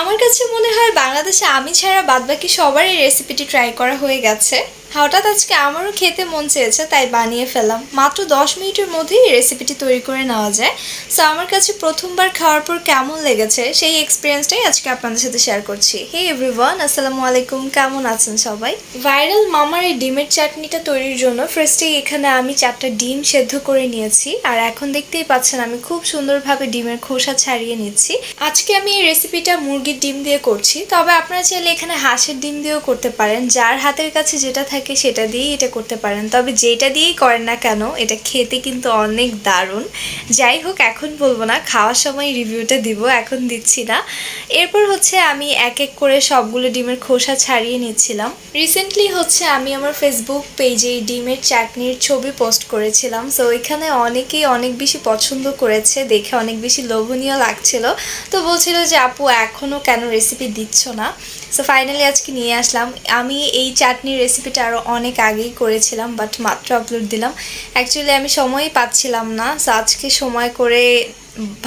আমার কাছে মনে হয় বাংলাদেশে আমি ছাড়া বাদবাকি সবারই রেসিপিটি ট্রাই করা হয়ে গেছে। হঠাৎ আজকে আমারও খেতে মন চেয়েছে, তাই বানিয়ে ফেলাম মাত্র দশ মিনিটের মধ্যেই রেসিপিটি তৈরি করে নেওয়া যায়। সো আমার কাছে প্রথমবার খাওয়ার পর কেমন লেগেছে সেই এক্সপিরিয়েন্সটাই আজকে আপনাদের সাথে শেয়ার করছি। হে এভরিওয়ান আসসালামু আলাইকুম। কেমন আছেন সবাই? ভাইরাল মামার এই ডিমের চাটনিটা তৈরির জন্য ফার্স্টেই এখানে আমি চারটা ডিম সেদ্ধ করে নিয়েছি। আর এখন দেখতেই পাচ্ছেন, আমি খুব সুন্দরভাবে ডিমের খোসা ছাড়িয়ে নিচ্ছি। আজকে আমি এই রেসিপিটা মুরগির ডিম দিয়ে করছি। তবে আপনারা চাইলে এখানে হাঁসের ডিম দিয়েও করতে পারেন। যার হাতের কাছে যেটা থাকে সেটা দিয়েই এটা করতে পারেন। তবে যেটা দিয়েই করেন না কেন, এটা খেতে কিন্তু অনেক দারুণ। যাই হোক, এখন বলব না, খাওয়ার সময় রিভিউটা দিব, এখন দিচ্ছি না। এরপর হচ্ছে আমি এক এক করে সবগুলো ডিমের খোসা ছাড়িয়ে নিচ্ছিলাম। রিসেন্টলি হচ্ছে আমি আমার ফেসবুক পেজে ডিমের চাটনির ছবি পোস্ট করেছিলাম। সো এখানে অনেকেই অনেক বেশি পছন্দ করেছে, দেখে অনেক বেশি লোভনীয় লাগছিল। তো বলছিল যে, আপু এখনও কেন রেসিপি দিচ্ছ না? সো ফাইনালি আজকে নিয়ে আসলাম। আমি এই চাটনির রেসিপিটা আরও অনেক আগেই করেছিলাম বাট মাত্র আপলোড দিলাম। অ্যাকচুয়ালি আমি সময়ই পাচ্ছিলাম না সো আজকে সময় করে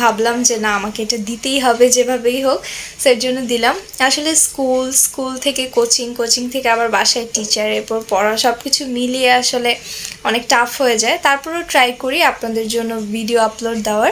ভাবলাম যে না, আমাকে এটা দিতেই হবে যেভাবেই হোক সের জন্য দিলাম। আসলে স্কুল স্কুল থেকে কোচিং কোচিং থেকে আবার বাসায় টিচার এরপর পড়া সব কিছু মিলিয়ে আসলে অনেক টাফ হয়ে যায়। তারপরেও ট্রাই করি আপনাদের জন্য ভিডিও আপলোড দেওয়ার,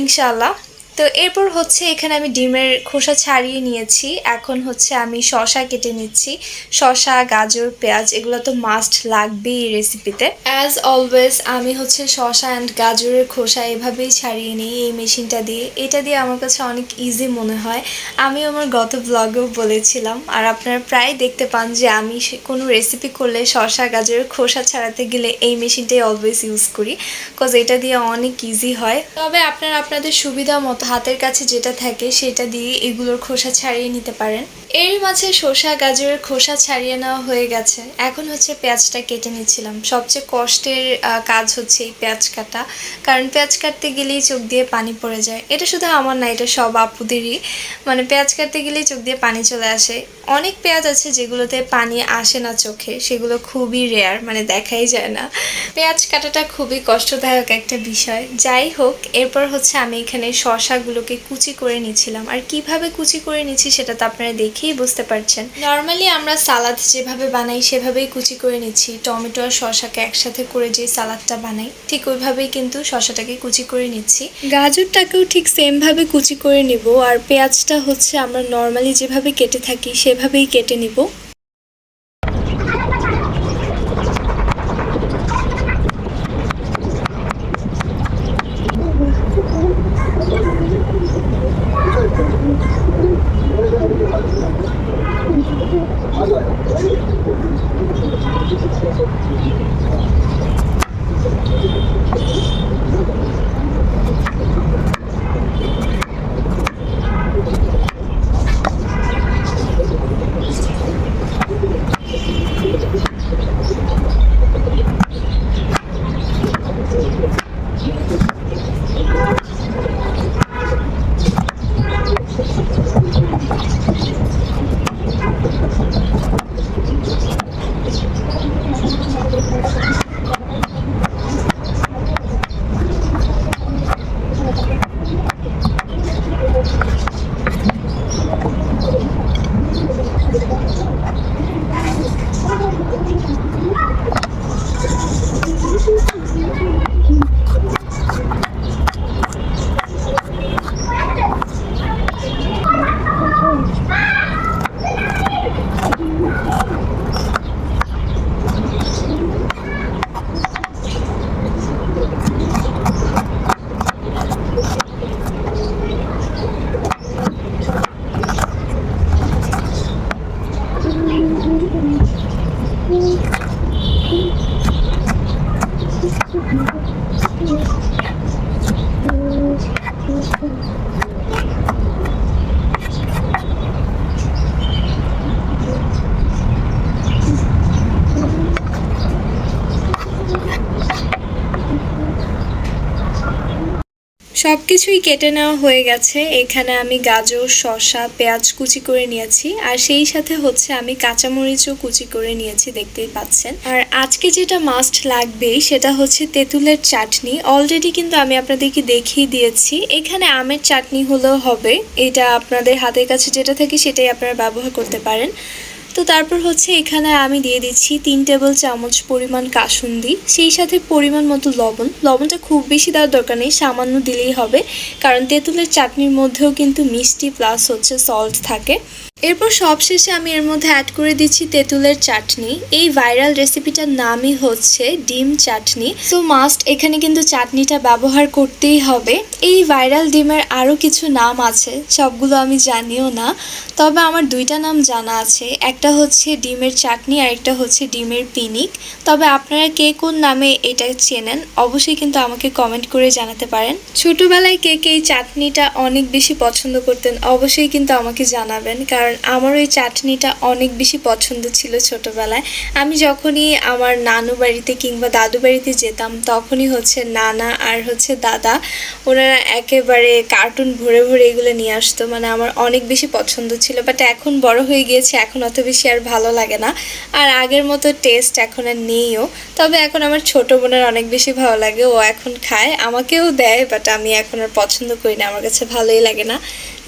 ইনশাআল্লাহ। তো এরপর হচ্ছে এখানে আমি ডিমের খোসা ছাড়িয়ে নিয়েছি। এখন হচ্ছে আমি শশা কেটে নিচ্ছি। শশা গাজর, পেঁয়াজ, এগুলো তো মাস্ট লাগবেই এই রেসিপিতে অ্যাজ অলওয়েজ আমি হচ্ছে শশা অ্যান্ড গাজরের খোসা এভাবেই ছাড়িয়ে নিই এই মেশিনটা দিয়ে। এটা দিয়ে আমার কাছে অনেক ইজি মনে হয়। আমি আমার গত ব্লগেও বলেছিলাম, আর আপনারা প্রায় দেখতে পান যে আমি কোনো রেসিপি করলে শশা গাজরের খোসা ছাড়াতে গেলে এই মেশিনটাই অলওয়েজ ইউজ করি বিকজ এটা দিয়ে অনেক ইজি হয়। তবে আপনারা আপনাদের সুবিধা মতো হাতের কাছে যেটা থাকে সেটা দিয়ে এগুলোর খোসা ছাড়িয়ে নিতে পারেন। এর মাঝে শসা, গাজরের খোসা ছাড়িয়ে নেওয়া হয়ে গেছে। এখন হচ্ছে পেঁয়াজটা কেটে নিচ্ছিলাম। সবচেয়ে কষ্টের কাজ হচ্ছে এই পেঁয়াজ কাটা। কারণ পেঁয়াজ কাটতে গেলেই চোখ দিয়ে পানি পড়ে যায়। এটা শুধু আমার না, এটা সব আপুদেরই। মানে পেঁয়াজ কাটতে গেলেই চোখ দিয়ে পানি চলে আসে। অনেক পেঁয়াজ আছে যেগুলোতে পানি আসে না চোখে। সেগুলো খুবই রেয়ার মানে দেখাই যায় না। পেঁয়াজ কাটাটা খুবই কষ্টদায়ক একটা বিষয়। যাই হোক, এরপর হচ্ছে আমি এখানে শশাগুলোকে কুচি করে নিচ্ছিলাম। আর কীভাবে কুচি করে নিচ্ছি সেটা তো আপনারা দেখেই বুঝতে পারছেন। নর্মালি আমরা সালাদ যেভাবে বানাই, সেভাবেই কুচি করে নিচ্ছি। টমেটো আর শশাকে একসাথে করে যে সালাদটা বানাই, ঠিক ওইভাবেই কিন্তু শশাটাকে কুচি করে নিচ্ছি। গাজরটাকেও ঠিক সেমভাবে কুচি করে নিব। আর পেঁয়াজটা হচ্ছে আমরা নর্মালি যেভাবে কেটে থাকি, সেভাবেই কেটে নিব। Thank you. সব কিছুই কেটে নেওয়া হয়ে গেছে। এখানে আমি গাজর, শসা, পেঁয়াজ কুচি করে নিয়েছি। আর সেই সাথে হচ্ছে আমি কাঁচামরিচও কুচি করে নিয়েছি, দেখতেই পাচ্ছেন। আর আজকে যেটা মাস্ট লাগবেই সেটা হচ্ছে তেঁতুলের চাটনি। অলরেডি কিন্তু আমি আপনাদেরকে দেখিয়ে দিয়েছি। এখানে আমের চাটনি হলেও হবে। এটা আপনাদের হাতের কাছে যেটা থাকে, সেটাই আপনারা ব্যবহার করতে পারেন। তো তারপর হচ্ছে এখানে আমি দিয়ে দিচ্ছি তিন টেবিল চামচ পরিমাণ কাসুন্দি, সেই সাথে পরিমাণ মতো লবণ। লবণটা খুব বেশি দেওয়ার দরকার নেই, সামান্য দিলেই হবে, কারণ তেঁতুলের চাটনির মধ্যেও কিন্তু মিষ্টি প্লাস হচ্ছে সল্ট থাকে। এরপর সবশেষে আমি এর মধ্যে অ্যাড করে দিচ্ছি তেঁতুলের চাটনি। এই ভাইরাল রেসিপিটার নামই হচ্ছে ডিম চাটনি। সো মাস্ট এখানে কিন্তু চাটনিটা ব্যবহার করতেই হবে। এই ভাইরাল ডিমের আরও কিছু নাম আছে, সবগুলো আমি জানিও না। তবে আমার দুইটা নাম জানা আছে। একটা হচ্ছে ডিমের চাটনি, আর একটা হচ্ছে ডিমের পিনিক। তবে আপনারা কে কোন নামে এটা চেনেন, অবশ্যই কিন্তু আমাকে কমেন্ট করে জানাতে পারেন। ছোটবেলায় কে কে এই চাটনিটা অনেক বেশি পছন্দ করতেন, অবশ্যই কিন্তু আমাকে জানাবেন। কারণ আমার ওই চাটনিটা অনেক বেশি পছন্দ ছিল ছোটবেলায়। আমি যখনই আমার নানু বাড়িতে কিংবা দাদু বাড়িতে যেতাম, তখনই হচ্ছে নানা আর হচ্ছে দাদা, ওনারা একেবারে কার্টুন ভরে ভরে এগুলো নিয়ে আসতো। মানে আমার অনেক বেশি পছন্দ ছিল। বাট এখন বড় হয়ে গিয়েছে, এখন অত বেশি আর ভালো লাগে না। আর আগের মতো টেস্ট এখন আর নেইও। তবে এখন আমার ছোট বোনের অনেক বেশি ভালো লাগে, ও এখন খায়। আমাকেও দেয় বাট আমি এখন আর পছন্দ করি না। আমার কাছে ভালোই লাগে না।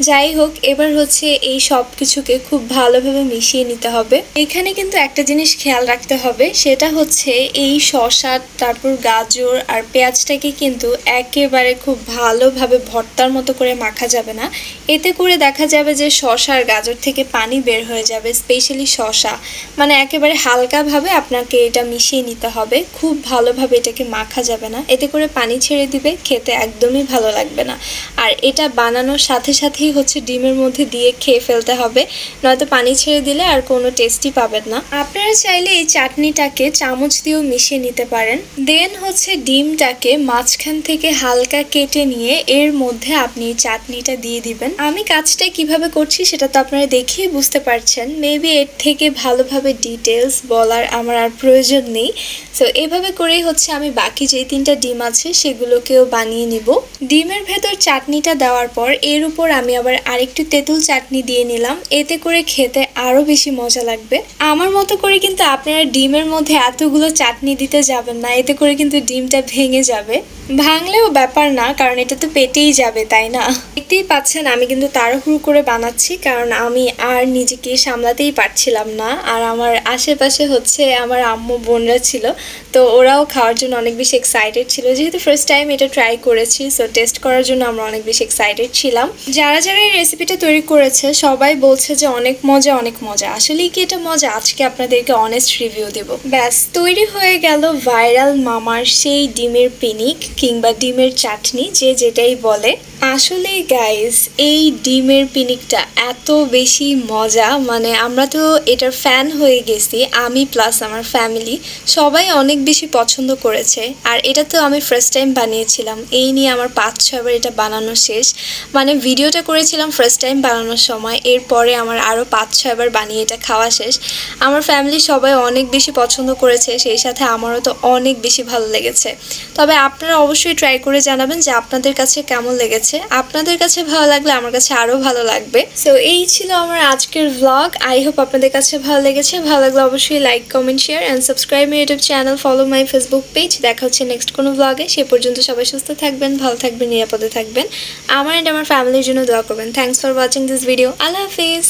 যাই হোক, এবার হচ্ছে এই সব কিছুকে খুব ভালোভাবে মিশিয়ে নিতে হবে। এখানে কিন্তু একটা জিনিস খেয়াল রাখতে হবে, সেটা হচ্ছে এই শসা, তারপর গাজর আর পেঁয়াজটাকে কিন্তু একেবারে খুব ভালোভাবে ভর্তার মতো করে মাখা যাবে না। এতে করে দেখা যাবে যে শসা আর গাজর থেকে পানি বের হয়ে যাবে, স্পেশালি শশা মানে একেবারে হালকাভাবে আপনাকে এটা মিশিয়ে নিতে হবে, খুব ভালোভাবে এটাকে মাখা যাবে না। এতে করে পানি ছেড়ে দিবে, খেতে একদমই ভালো লাগবে না। আর এটা বানানোর সাথে সাথেই হচ্ছে ডিমের মধ্যে দিয়ে খেয়ে ফেলতে হবে। নয়তো পানি ছেড়ে দিলে আর কোনো টেস্টই পাবেন না। আপনারা চাইলে এই চাটনিটাকে চামচ দিয়েও মিশিয়ে নিতে পারেন। দেন হচ্ছে ডিমটাকে মাঝখান থেকে হালকা কেটে নিয়ে এর মধ্যে আপনি চাটনিটা দিয়ে দিবেন। আমি কাজটা কীভাবে করছি সেটা তো আপনারা দেখেই বুঝতে পারছেন। মেবি এর থেকে ভালোভাবে ডিটেলস বলার আমার আর প্রয়োজন নেই। সো এভাবে করেই হচ্ছে আমি বাকি যে তিনটা ডিম আছে সেগুলোকেও বানিয়ে নিব। ডিমের ভেতর চাটনিটা দেওয়ার পর এর উপর আমি আবার আরেকটু তেঁতুল চাটনি দিয়ে নিলাম। এতে করে খেতে আরও বেশি মজা লাগবে। আমার মতো করে কিন্তু আপনারা ডিমের মধ্যে এতগুলো চাটনি দিতে যাবেন না। এতে করে কিন্তু ডিমটা ভেঙে যাবে। ভাঙলেও ব্যাপার না, কারণ এটা তো পেটেই যাবে, তাই না? দেখতেই পাচ্ছেন, আমি কিন্তু তাড়াহুড়ো করে বানাচ্ছি, কারণ আমি আর নিজেকে সামলাতেই পারছিলাম না। আর আমার আশেপাশে হচ্ছে আমার আম্মু, বোনরা ছিল তো ওরাও খাওয়ার জন্য অনেক বেশি এক্সাইটেড ছিল। যেহেতু ফার্স্ট টাইম এটা ট্রাই করেছি সো টেস্ট করার জন্য আমরা অনেক বেশি এক্সাইটেড ছিলাম। যারা যারা এই রেসিপিটা তৈরি করেছে, সবাই বলছে যে অনেক মজা অনেক মজা। আসলেই কি এটা মজা? আজকে আপনাদেরকে অনেস্ট রিভিউ দেব। ব্যাস, তৈরি হয়ে গেল ভাইরাল মামার সেই ডিমের পিনিক কিংবা ডিমের চাটনি, যে যেটাই বলে। আসলে গাইস এই ডিমের পিনিকটা এত বেশি মজা। মানে আমরা তো এটার ফ্যান হয়ে গেছি, আমি প্লাস আমার ফ্যামিলি সবাই অনেক বেশি পছন্দ করেছে। আর এটা তো আমি ফার্স্ট টাইম বানিয়েছিলাম। এই নিয়ে আমার পাঁচ ছয়বার এটা বানানো শেষ। মানে ভিডিওটা করেছিলাম ফার্স্ট টাইম বানানোর সময়। এরপরে আমার আরও পাঁচ ছয়বার বানিয়ে এটা খাওয়া শেষ। আমার ফ্যামিলি সবাই অনেক বেশি পছন্দ করেছে। সেই সাথে আমারও তো অনেক বেশি ভালো লেগেছে। তবে আপনারা অবশ্যই ট্রাই করে জানাবেন যে আপনাদের কাছে কেমন লেগেছে। আপনাদের কাছে ভালো লাগলে আমার কাছে আরও ভালো লাগবে। সো এই ছিল আমার আজকের ভ্লগ আই হোপ আপনাদের কাছে ভালো লেগেছে। ভালো লাগলে অবশ্যই like comment share and subscribe my YouTube channel follow my Facebook page দেখা হচ্ছে নেক্সট কোনো ব্লগে সে পর্যন্ত সবাই সুস্থ থাকবেন, ভালো থাকবেন, নিরাপদে থাকবেন। আমার অ্যান্ড আমার ফ্যামিলির জন্য দোয়া করবেন। Thanks for watching this video Allah Hafiz.